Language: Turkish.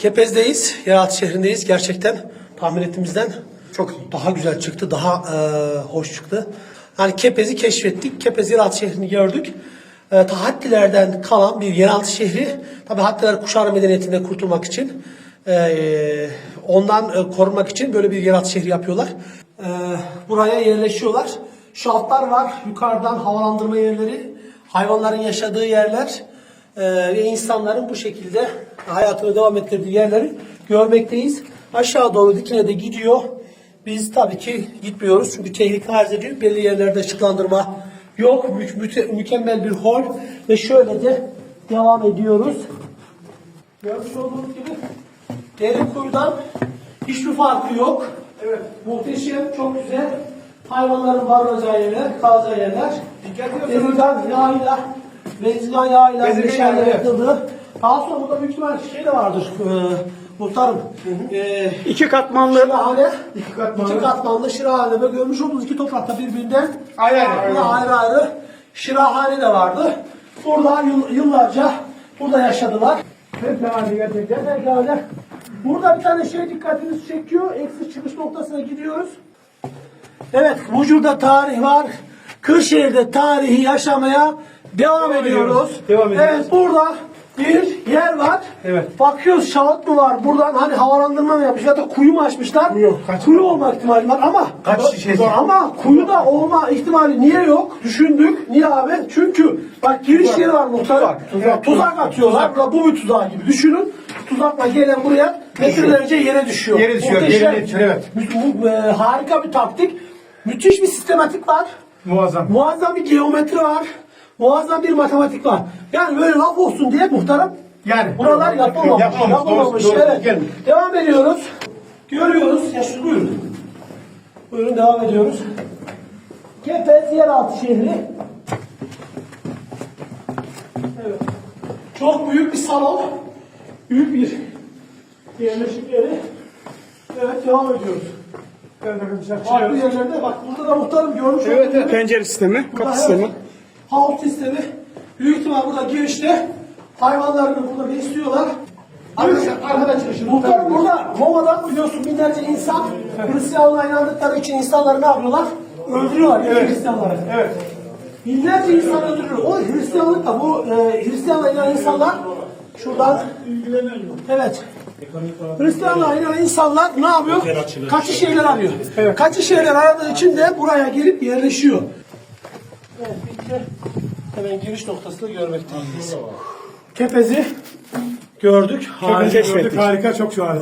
Kepez'deyiz. Yeraltı şehrindeyiz. Gerçekten tahmin ettiğimizden Çok iyi. daha güzel çıktı. Daha e, hoş çıktı. Yani Kepez'i keşfettik. Kepez yeraltı şehrini gördük. E, Tahattilerden kalan bir yeraltı şehri. Tabi Hattiler kuşağın medeniyetinden kurtulmak için e, ondan e, korunmak için böyle bir yeraltı şehri yapıyorlar. E, buraya yerleşiyorlar. Şaftlar var. Yukarıdan havalandırma yerleri. Hayvanların yaşadığı yerler e, ve insanların bu şekilde hayatını devam ettirdiği yerleri görmekteyiz. Aşağı doğru dikine de gidiyor. Biz tabii ki gitmiyoruz çünkü tehlike arz ediyor. Belli yerlerde ışıklandırma yok. Mü- müte- mükemmel bir hol ve şöyle de devam ediyoruz. Görmüş olduğunuz gibi derin kuyudan hiçbir farkı yok. Evet. Muhteşem, çok güzel. Hayvanların barınacağı yerler, kalacağı yerler. Bezirgan yağıyla, bezirgan yağıyla Bezirgan meşale yağı, evet. yapıldı. Daha sonra burada büyük ihtimal şey de vardır. E, muhtarım. E, İki katmanlı. şirahane. İki katmanlı. İki katmanlı şirahane ve görmüş olduğunuz iki toprakta birbirinden Ayrı ayrı, ayrı. ayrı ayrı şirahane de vardı. Burada yıl- yıllarca burada yaşadılar. Fevkalade gerçekten fevkalade. Burada bir tane şey dikkatinizi çekiyor. Eksi çıkış noktasına gidiyoruz. Evet, Mucur'da tarih var. Kırşehir'de tarihi yaşamaya devam ediyoruz. Devam ediyoruz. Evet, burada bir yer var. Evet. Bakıyoruz şahıt mı var? Buradan hani havalandırma mı yapmış ya da kuyu mu açmışlar? Kuyu yok, kaç- kuyu olma ihtimali var ama Kaç şişesi? ama kuyuda olma ihtimali niye yok? Düşündük. Niye abi? Çünkü bak giriş yeri var muhtar. Tuzak, Tuzak, tuzak atıyorlar. Burada bu bir tuzağı gibi düşünün. Tuzakla gelen buraya metrelerce yere düşüyor. Yere düşüyor, yerine düşüyor, evet. Bu, e, harika bir taktik. Müthiş bir sistematik var. Muazzam. Muazzam bir geometri var. Muazzam bir matematik var. Yani böyle laf olsun diye muhtarım. Yani. Buralar yapılmamış. Yapılmamış, Yapılmamış. doğru, doğru. evet. Gel. Devam ediyoruz. Görüyoruz. Ya şu buyurun. Buyurun devam ediyoruz. Kepez yeraltı şehri. Evet. Çok büyük bir salon. Büyük bir yerleşik yeri. Evet devam ediyoruz. Evet arkadaşlar. Farklı yerlerde bak burada da muhtarım görmüş Evet, evet. Pencere sistemi, kapı evet, sistemi. Havuz sistemi. Büyük ihtimal burada girişte hayvanlarını burada besliyorlar. Arkadaşlar, arkadaşlar şimdi- Muhtarım burada Roma'dan biliyorsun binlerce insan Hristiyanlığa inandıkları için insanları ne yapıyorlar? Öldürüyorlar evet. Hristiyanları. Evet. Binlerce insan öldürülüyor. O Hristiyanlıkla bu e, Hristiyanlığa inanan insanlar şuradan Evet. Hristiyanlığa inanan insanlar ne yapıyor? Kaçış yerler arıyor. Kaçış yerler aradığı için de buraya gelip yerleşiyor. Evet. Hemen giriş noktasını görmekteyiz. Kepez'i gördük. Harika, Harika, gördük, harika çok şahane.